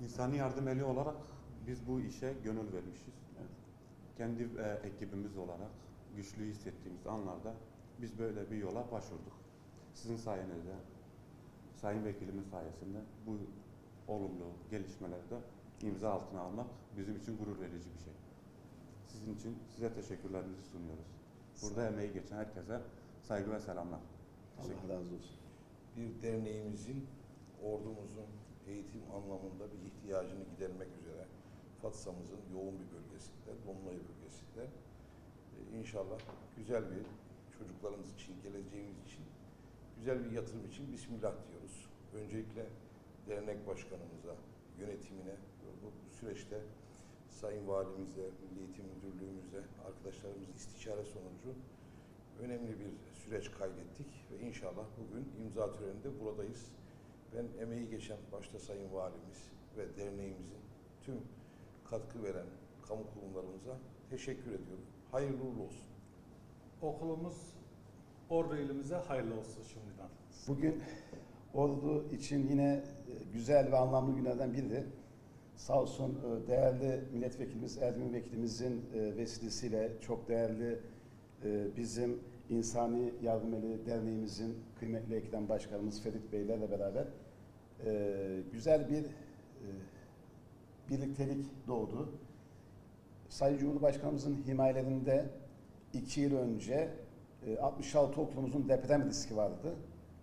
İnsani yardım eli olarak biz bu işe gönül vermişiz. Kendi e, ekibimiz olarak güçlü hissettiğimiz anlarda biz böyle bir yola başvurduk. Sizin sayenizde, Sayın Vekilimin sayesinde bu olumlu gelişmelerde imza altına almak bizim için gurur verici bir şey. Sizin için size teşekkürlerimizi sunuyoruz. Burada emeği geçen herkese saygı ve selamlar. Allah razı olsun. bir derneğimizin ordumuzun eğitim anlamında bir ihtiyacını gidermek üzere Fatsa'mızın yoğun bir bölgesinde, Dolunay bölgesinde e, inşallah güzel bir çocuklarımız için, geleceğimiz için güzel bir yatırım için Bismillah diyoruz. Öncelikle dernek başkanımıza, yönetimine bu bu süreçte Sayın Valimize, Milli Eğitim Müdürlüğümüze, arkadaşlarımız istişare sonucu önemli bir süreç kaydettik ve inşallah bugün imza töreninde buradayız. Ben emeği geçen başta Sayın Valimiz ve derneğimizin tüm katkı veren kamu kurumlarımıza teşekkür ediyorum. Hayırlı uğurlu olsun. Okulumuz Ordu ilimize hayırlı olsun şimdiden. Bugün Ordu için yine e, güzel ve anlamlı günlerden biri. Sağ olsun e, değerli milletvekilimiz Erdoğan vekilimizin e, vesilesiyle çok değerli bizim İnsani Yardım Eli Derneğimizin kıymetli eklem başkanımız Ferit Beylerle beraber e, güzel bir e, birliktelik doğdu. Sayın Cumhurbaşkanımızın himayelerinde iki yıl önce e, 66 okulumuzun deprem riski vardı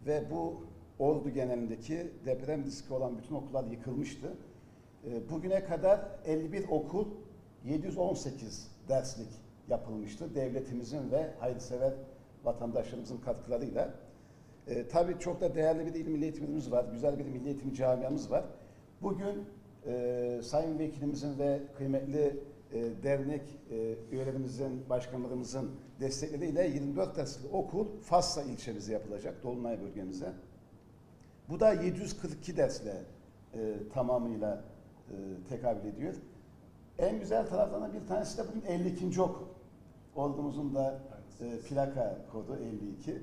ve bu Ordu genelindeki deprem riski olan bütün okullar yıkılmıştı. E, Bugüne kadar 51 okul 718 derslik yapılmıştı. Devletimizin ve hayırsever vatandaşlarımızın katkılarıyla. E, tabii çok da değerli bir il milli eğitimimiz var. Güzel bir milli eğitim camiamız var. Bugün e, Sayın Vekilimizin ve kıymetli e, dernek e, üyelerimizin, başkanlarımızın destekleriyle 24 derslik okul Fassa ilçemize yapılacak, Dolunay bölgemize. Bu da 742 dersle e, tamamıyla e, tekabül ediyor. En güzel taraflarından bir tanesi de bugün 52. okul. Ordumuzun da e, plaka kodu 52. E,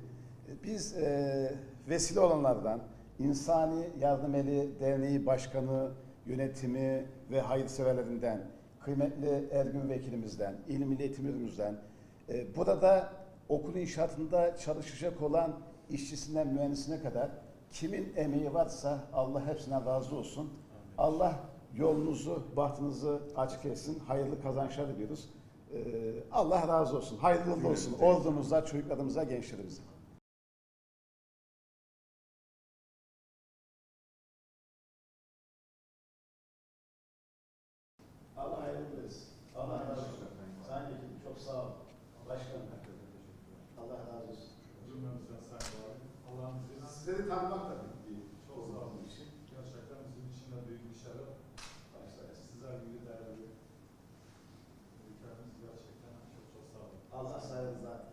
Biz e, vesile olanlardan İnsani Yardım Eli Derneği Başkanı, yönetimi ve hayırseverlerinden, kıymetli Ergün Vekilimizden, İl Milli Müdürümüzden, e, burada okul inşaatında çalışacak olan işçisinden mühendisine kadar kimin emeği varsa Allah hepsinden razı olsun. Allah yolunuzu, bahtınızı açık etsin. Hayırlı kazançlar diliyoruz. Ee, Allah razı olsun. Hayırlı uğurlu olsun. Ordumuza, çocuklarımıza, gençlerimize. Allah hayırlı etsin. Allah razı olsun. Sayın Vekilim çok sağ olun. Başkanım. Allah razı olsun. Cümlemizden sayın valim. Allah'ın Sizleri tanımak outside of the